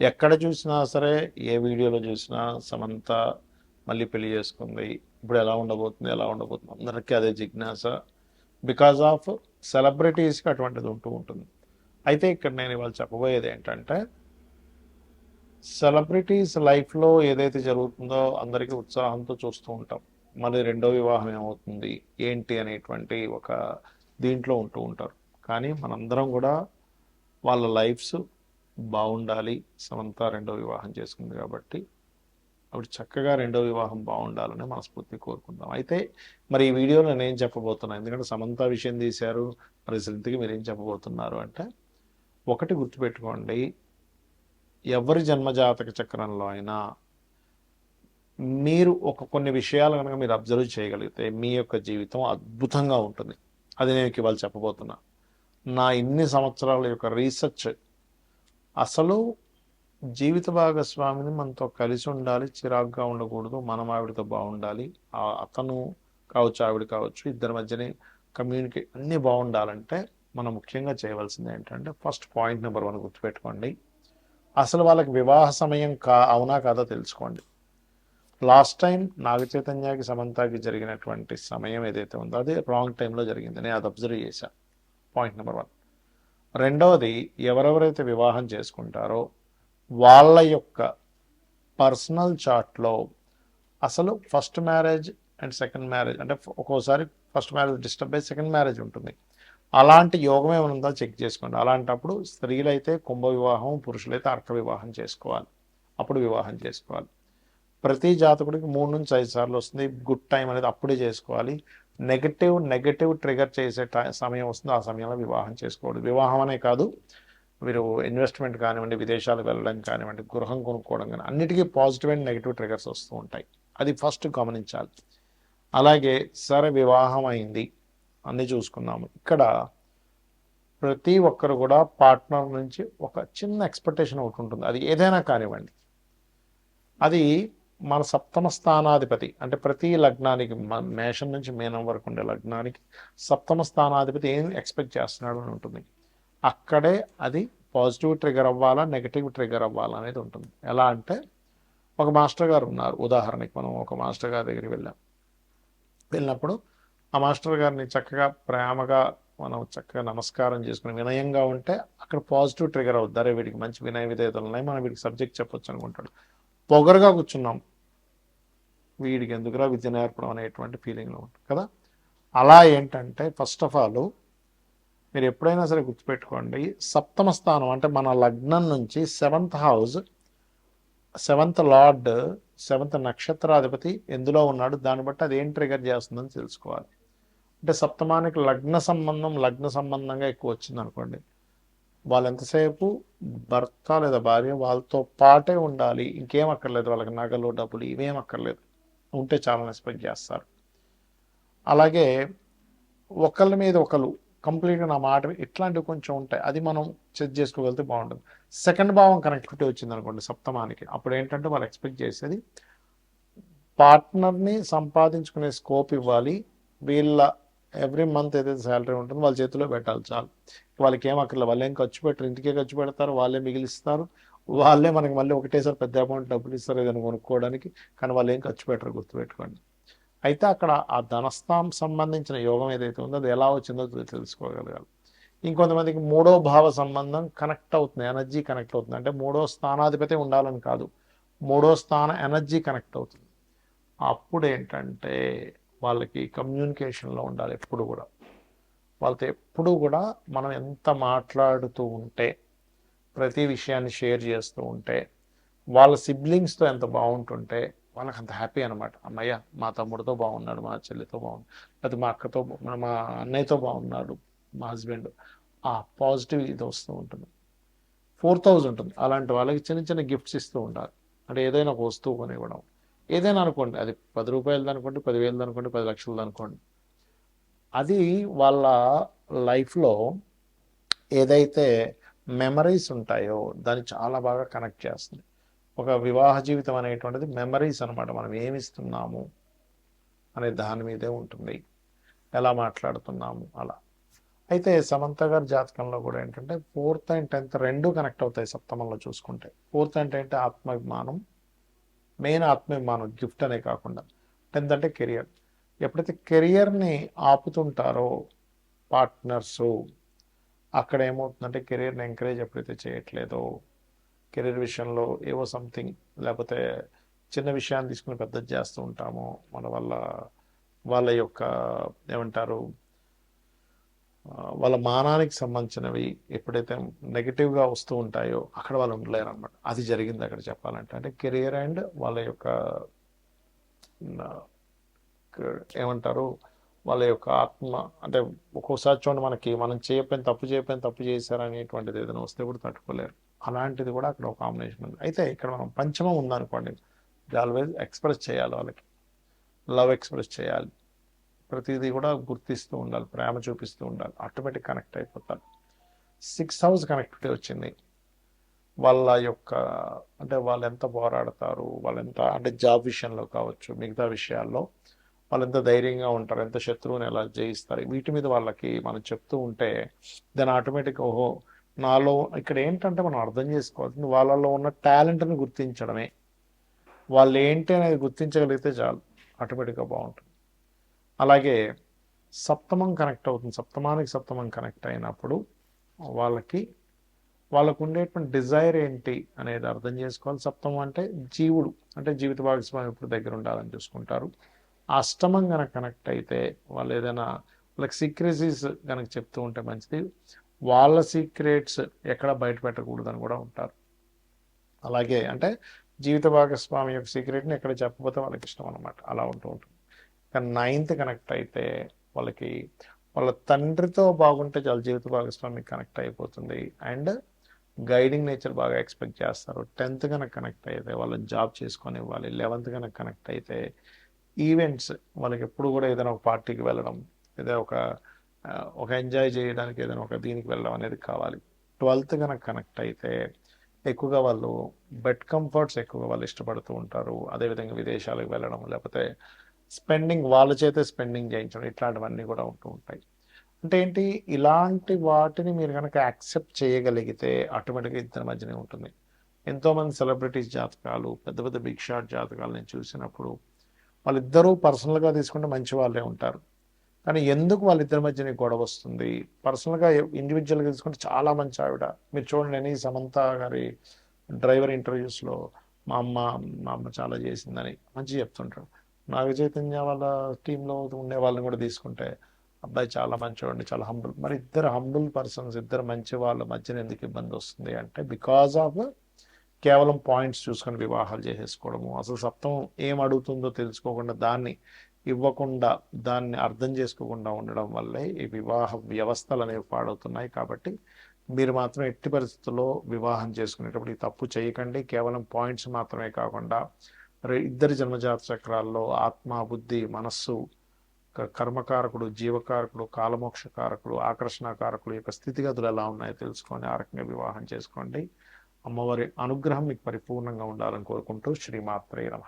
ఎక్కడ చూసినా సరే ఏ వీడియోలో చూసినా సమంత మళ్ళీ పెళ్ళి చేసుకుంది. ఇప్పుడు ఎలా ఉండబోతుంది ఎలా ఉండబోతుంది? అందరికీ అదే జిజ్ఞాస. బికాజ్ ఆఫ్ సెలబ్రిటీస్కి అటువంటిది ఉంటూ ఉంటుంది. అయితే ఇక్కడ నేను ఇవాళ చెప్పబోయేది ఏంటంటే సెలబ్రిటీస్ లైఫ్లో ఏదైతే జరుగుతుందో అందరికీ ఉత్సాహంతో చూస్తూ ఉంటాం. మళ్ళీ రెండో వివాహం ఏమవుతుంది? ఏంటి అనేటువంటి ఒక దీంట్లో ఉంటూ ఉంటారు. కానీ మనందరం కూడా వాళ్ళ లైఫ్స్ బాగుండాలి. సమంత రెండో వివాహం చేసుకుంది కాబట్టి ఆవిడ చక్కగా రెండో వివాహం బాగుండాలని మనస్ఫూర్తి కోరుకుందాం. అయితే మరి ఈ వీడియోలో నేను ఏం చెప్పబోతున్నాను ఎందుకంటే సమంత విషయం తీశారు. మరి ఇంతకీ మీరు ఏం చెప్పబోతున్నారు అంటే ఒకటి గుర్తుపెట్టుకోండి. ఎవరి జన్మజాతక చక్రంలో అయినా మీరు ఒక కొన్ని విషయాలు కనుక మీరు అబ్జర్వ్ చేయగలిగితే మీ యొక్క జీవితం అద్భుతంగా ఉంటుంది. అది నేను ఇవాళ చెప్పబోతున్నా. నా ఇన్ని సంవత్సరాల యొక్క రీసెర్చ్ అసలు జీవిత భాగస్వామిని మనతో కలిసి ఉండాలి చిరాగ్గా ఉండకూడదు మనం ఆవిడతో బాగుండాలి ఆ అతను కావచ్చు ఆవిడ కావచ్చు ఇద్దరి మధ్యనే కమ్యూనికేట్ అన్నీ బాగుండాలంటే మనం ముఖ్యంగా చేయవలసింది ఏంటంటే ఫస్ట్ పాయింట్ నెంబర్ వన్ గుర్తుపెట్టుకోండి. అసలు వాళ్ళకి వివాహ సమయం కా అవునా కాదా తెలుసుకోండి. లాస్ట్ టైం నాగ చైతన్యకి సమంతకి జరిగినటువంటి సమయం ఏదైతే ఉందో అది రాంగ్ టైంలో జరిగింది నేను అది అబ్జర్వ్ చేశాను పాయింట్ నెంబర్ వన్. రెండవది ఎవరెవరైతే వివాహం చేసుకుంటారో వాళ్ళ యొక్క పర్సనల్ చార్ట్లో అసలు first marriage and second marriage అంటే ఒక్కోసారి ఫస్ట్ మ్యారేజ్ డిస్టర్బ్ అయ్యి సెకండ్ మ్యారేజ్ ఉంటుంది. అలాంటి యోగం ఏమైనా చెక్ చేసుకోండి. అలాంటప్పుడు స్త్రీలైతే కుంభ వివాహం పురుషులైతే అర్క వివాహం చేసుకోవాలి. అప్పుడు వివాహం చేసుకోవాలి. ప్రతి జాతకుడికి మూడు నుంచి ఐదు సార్లు వస్తుంది. గుడ్ టైం అనేది అప్పుడే చేసుకోవాలి. నెగటివ్ నెగటివ్ ట్రిగర్ చేసే సమయం వస్తుంది. ఆ సమయంలో వివాహం చేసుకోవడం. వివాహం అనే కాదు మీరు ఇన్వెస్ట్మెంట్ కానివ్వండి విదేశాలకు వెళ్ళడం కానివ్వండి గృహం కొనుక్కోవడం కానీ అన్నిటికీ పాజిటివ్ అండ్ నెగిటివ్ ట్రిగర్స్ వస్తూ ఉంటాయి. అది ఫస్ట్ గమనించాలి. అలాగే సరే వివాహం అయింది అన్నీ చూసుకున్నాము. ఇక్కడ ప్రతి ఒక్కరు కూడా పార్ట్నర్ నుంచి ఒక చిన్న ఎక్స్పెక్టేషన్ ఒకటి ఉంటుంది. అది ఏదైనా కానివ్వండి. అది మన సప్తమ స్థానాధిపతి అంటే ప్రతి లగ్నానికి మేషం నుంచి మీనం వరకు ఉండే లగ్నానికి సప్తమ స్థానాధిపతి ఏం ఎక్స్పెక్ట్ చేస్తున్నాడు అని ఉంటుంది. అక్కడే అది పాజిటివ్ ట్రిగర్ అవ్వాలా నెగటివ్ ట్రిగర్ అవ్వాలా అనేది ఉంటుంది. ఎలా అంటే ఒక మాస్టర్ గారు ఉన్నారు. ఉదాహరణకి మనం ఒక మాస్టర్ గారి దగ్గరికి వెళ్ళాం. వెళ్ళినప్పుడు ఆ మాస్టర్ గారిని చక్కగా ప్రేమగా మనం చక్కగా నమస్కారం చేసుకుని వినయంగా ఉంటే అక్కడ పాజిటివ్ ట్రిగర్ అవుద్ది. అరే వీడికి మంచి వినయ విధేయతలు ఉన్నాయి మనం వీడికి సబ్జెక్ట్ చెప్పొచ్చు అనుకుంటాడు. పొగరుగా కూర్చున్నాం. వీడికి ఎందుకురా విద్య నేర్పడం అనేటువంటి ఫీలింగ్లో ఉంటుంది కదా? అలా ఏంటంటే ఫస్ట్ ఆఫ్ ఆల్ మీరు ఎప్పుడైనా సరే గుర్తుపెట్టుకోండి సప్తమ స్థానం అంటే మన లగ్నం నుంచి seventh house seventh lord seventh నక్షత్రాధిపతి ఎందులో ఉన్నాడు దాన్ని బట్టి అది ఏం ట్రిగర్ చేస్తుందని తెలుసుకోవాలి. అంటే సప్తమానికి లగ్న సంబంధం లగ్న సంబంధంగా ఎక్కువ వచ్చింది అనుకోండి వాళ్ళు ఎంతసేపు భర్త లేదా భార్య వాళ్ళతో పాటే ఉండాలి ఇంకేం అక్కర్లేదు వాళ్ళకి నగలు డబ్బులు ఇవేం అక్కర్లేదు. ఉంటే చాలా ఎక్స్పెక్ట్ చేస్తారు. అలాగే ఒకళ్ళ మీద ఒకరు కంప్లీట్గా నా మాట ఇట్లాంటివి కొంచెం ఉంటాయి. అది మనం చెక్ చేసుకోగలిగితే బాగుంటుంది. సెకండ్ భావం కనెక్టివిటీ వచ్చింది అనుకోండి సప్తమానికి. అప్పుడు ఏంటంటే వాళ్ళు ఎక్స్పెక్ట్ చేసేది పార్ట్నర్ని సంపాదించుకునే స్కోప్ ఇవ్వాలి వీళ్ళ ఎవ్రీ మంత్ ఏదైతే శాలరీ ఉంటుందో వాళ్ళ చేతిలో పెట్టాలి చాలు. వాళ్ళకి ఏం అక్కర్లేదు. వాళ్ళు ఏం ఖర్చు పెట్టరు. ఇంటికే ఖర్చు పెడతారు. వాళ్ళే మిగిలిస్తారు. వాళ్ళే మనకి మళ్ళీ ఒకటేసారి పెద్ద అమౌంట్ డబ్బులు ఇస్తారు ఏదైనా కొనుక్కోవడానికి. కానీ వాళ్ళు ఏం ఖర్చు పెట్టరు గుర్తుపెట్టుకోండి. అయితే అక్కడ ఆ ధనస్థానం సంబంధించిన యోగం ఏదైతే ఉందో అది ఎలా వచ్చిందో తెలుసుకోగలగాలి. ఇంకొంతమందికి మూడో భావ సంబంధం కనెక్ట్ అవుతుంది. ఎనర్జీ కనెక్ట్ అవుతుంది. అంటే మూడో స్థానాధిపతి ఉండాలని కాదు. మూడో స్థాన ఎనర్జీ కనెక్ట్ అవుతుంది. అప్పుడు ఏంటంటే వాళ్ళకి కమ్యూనికేషన్లో ఉండాలి ఎప్పుడు కూడా. వాళ్ళతో ఎప్పుడు కూడా మనం ఎంత మాట్లాడుతూ ఉంటే ప్రతి విషయాన్ని షేర్ చేస్తూ ఉంటే వాళ్ళ సిబ్లింగ్స్తో ఎంత బాగుంటుంటే వాళ్ళకి అంత హ్యాపీ అనమాట అమ్మయ్య మా తమ్ముడితో బాగున్నాడు మా చెల్లితో బాగున్నాడు లేకపోతే మా అక్కతో మా అన్నయ్యతో బాగున్నాడు మా హస్బెండ్. ఆ పాజిటివ్ ఇది వస్తూ ఉంటుంది. ఫోర్ థౌజండ్ ఉంటుంది. అలాంటి వాళ్ళకి చిన్న చిన్న గిఫ్ట్స్ ఇస్తూ ఉండాలి. అంటే ఏదైనా ఒక వస్తువు కొనివ్వడం ఏదైనా అనుకోండి అది పది రూపాయలది అనుకోండి పదివేలది అనుకోండి పది లక్షలది అనుకోండి. అది వాళ్ళ లైఫ్లో ఏదైతే మెమరీస్ ఉంటాయో దాన్ని చాలా బాగా కనెక్ట్ చేస్తుంది. ఒక వివాహ జీవితం అనేటువంటిది మెమరీస్ అన్నమాట. మనం ఏమిస్తున్నాము అనే దాని మీదే ఉంటుంది. ఎలా మాట్లాడుతున్నాము అలా. అయితే సమంత గారి జాతకంలో కూడా ఏంటంటే ఫోర్త్ అండ్ టెన్త్ రెండు కనెక్ట్ అవుతాయి సప్తమంలో చూసుకుంటే. ఫోర్త్ అంటే టెన్త్ ఆత్మాభిమానం మెయిన్ ఆత్మాభిమానం గిఫ్ట్ అనే కాకుండా. టెన్త్ అంటే కెరియర్. ఎప్పుడైతే కెరియర్ని ఆపుతుంటారో పార్ట్నర్సు అక్కడ ఏమవుతుందంటే కెరీర్ని ఎంకరేజ్ ఎప్పుడైతే చేయట్లేదో కెరీర్ విషయంలో ఏవో సంథింగ్ లేకపోతే చిన్న విషయాన్ని తీసుకుని పెద్దది చేస్తూ ఉంటామో మన వల్ల వాళ్ళ యొక్క ఏమంటారు వాళ్ళ మానానికి సంబంధించినవి ఎప్పుడైతే నెగిటివ్గా వస్తూ ఉంటాయో అక్కడ వాళ్ళు ఉండలేరు అనమాట అది జరిగింది అక్కడ చెప్పాలంటే. అంటే కెరియర్ అండ్ వాళ్ళ యొక్క ఏమంటారు? వాళ్ళ యొక్క ఆత్మ అంటే ఒక్కోసారి చూడండి మనకి మనం చేయకపోయిన తప్పు చేయకపోయిన తప్పు చేశారనేటువంటిది ఏదైనా వస్తే కూడా తట్టుకోలేరు. అలాంటిది కూడా అక్కడ ఒక కాంబినేషన్ ఉంది. అయితే ఇక్కడ మనం పంచమం ఉందనుకోండి. ఆల్వేజ్ ఎక్స్ప్రెస్ చేయాలి వాళ్ళకి. లవ్ ఎక్స్ప్రెస్ చేయాలి. ప్రతిదీ కూడా గుర్తిస్తూ ఉండాలి ప్రేమ చూపిస్తూ ఉండాలి. ఆటోమేటిక్ కనెక్ట్ అయిపోతారు. సిక్స్ హౌస్ కనెక్టివిటీ వచ్చింది. వాళ్ళ యొక్క అంటే వాళ్ళు ఎంత పోరాడతారు వాళ్ళు ఎంత అంటే జాబ్ విషయంలో కావచ్చు మిగతా విషయాల్లో వాళ్ళు ఎంత ధైర్యంగా ఉంటారు ఎంత శత్రువుని ఎలా జయిస్తారు వీటి మీద వాళ్ళకి మనం చెప్తూ ఉంటే దాని ఆటోమేటిక్ ఓహో నాలో ఇక్కడ ఏంటంటే మనం అర్థం చేసుకోవాల్సింది వాళ్ళలో ఉన్న టాలెంట్ని గుర్తించడమే. వాళ్ళు ఏంటి అనేది గుర్తించగలిగితే చాలు ఆటోమేటిక్గా బాగుంటుంది. అలాగే సప్తమం కనెక్ట్ అవుతుంది. సప్తమానికి సప్తమం కనెక్ట్ అయినప్పుడు వాళ్ళకి వాళ్ళకు ఉండేటువంటి డిజైర్ ఏంటి అనేది అర్థం చేసుకోవాలి. సప్తమం అంటే జీవుడు అంటే జీవిత భాగస్వామి ఇప్పుడు దగ్గర ఉండాలని చూసుకుంటారు. అష్టమం కనుక కనెక్ట్ అయితే వాళ్ళు ఏదైనా వాళ్ళకి సీక్రెసీస్ కనుక చెప్తూ ఉంటే మంచిది. వాళ్ళ సీక్రెట్స్ ఎక్కడ బయట పెట్టకూడదని కూడా ఉంటారు. అలాగే అంటే జీవిత భాగస్వామి యొక్క సీక్రెట్ని ఎక్కడ చెప్పకపోతే వాళ్ళకి ఇష్టం అనమాట అలా ఉంటూ ఉంటుంది. కానీ నైన్త్ కనెక్ట్ అయితే వాళ్ళకి వాళ్ళ తండ్రితో బాగుంటే చాలా జీవిత భాగస్వామి కనెక్ట్ అయిపోతుంది. అండ్ గైడింగ్ నేచర్ బాగా ఎక్స్పెక్ట్ చేస్తారు. టెన్త్ కనుక కనెక్ట్ అయితే వాళ్ళని జాబ్ చేసుకొని ఇవ్వాలి. లెవెన్త్ కనుక కనెక్ట్ అయితే ఈవెంట్స్ వాళ్ళకి ఎప్పుడు కూడా ఏదైనా ఒక పార్టీకి వెళ్ళడం ఏదైనా ఒక ఒక ఎంజాయ్ చేయడానికి ఏదైనా ఒక దీనికి వెళ్ళడం అనేది కావాలి. ట్వెల్త్ కనుక కనెక్ట్ అయితే ఎక్కువగా వాళ్ళు బెడ్ కంఫర్ట్స్ ఎక్కువగా వాళ్ళు ఇష్టపడుతూ ఉంటారు. అదేవిధంగా విదేశాలకు వెళ్ళడం లేకపోతే స్పెండింగ్ వాళ్ళ చేతే స్పెండింగ్ చేయించడం ఇట్లాంటివన్నీ కూడా ఉంటూ ఉంటాయి. అంటే ఏంటి? ఇలాంటి వాటిని మీరు కనుక యాక్సెప్ట్ చేయగలిగితే ఆటోమేటిక్గా ఇద్దరి మధ్యనే ఉంటుంది. ఎంతోమంది సెలబ్రిటీస్ జాతకాలు పెద్ద పెద్ద బిగ్ షాట్ జాతకాలు నేను చూసినప్పుడు వాళ్ళిద్దరూ పర్సనల్గా తీసుకుంటే మంచి వాళ్ళే ఉంటారు. కానీ ఎందుకు వాళ్ళిద్దరి మధ్యన గొడవ వస్తుంది? పర్సనల్గా ఇండివిజువల్గా తీసుకుంటే చాలా మంచి ఆవిడ. మీరు చూడండి నేను సమంత గారి డ్రైవర్ ఇంటర్వ్యూస్లో మా అమ్మ మా అమ్మ చాలా చేసిందని మంచి చెప్తుంటారు. నాగ చైతన్య వాళ్ళ టీంలో ఉండే వాళ్ళని కూడా తీసుకుంటే అబ్బాయి చాలా మంచివాడిని చాలా హంబుల్ మరి ఇద్దరు హంబుల్ పర్సన్స్ ఇద్దరు మంచి వాళ్ళ మధ్యన ఎందుకు ఇబ్బంది వస్తుంది అంటే బికాజ్ ఆఫ్ కేవలం పాయింట్స్ చూసుకొని వివాహాలు చేసేసుకోవడము. అసలు సప్తం ఏం అడుగుతుందో తెలుసుకోకుండా దాన్ని ఇవ్వకుండా దాన్ని అర్థం చేసుకోకుండా ఉండడం వల్లే ఈ వివాహ వ్యవస్థలు అనేవి పాడవుతున్నాయి. కాబట్టి మీరు మాత్రం ఎట్టి పరిస్థితుల్లో వివాహం చేసుకునేటప్పుడు ఈ తప్పు చేయకండి. కేవలం పాయింట్స్ మాత్రమే కాకుండా ఇద్దరి జన్మజాత చక్రాల్లో ఆత్మ బుద్ధి మనస్సు క- కర్మకారకుడు జీవకారకుడు కాలమోక్షకారకుడు ఆకర్షణకారకుడు యొక్క స్థితిగతులు ఎలా ఉన్నాయో తెలుసుకొని ఆ రకంగా వివాహం చేసుకోండి. అమ్మవారి అనుగ్రహం మీకు పరిపూర్ణంగా ఉండాలని కోరుకుంటూ శ్రీమాత్రే నమ.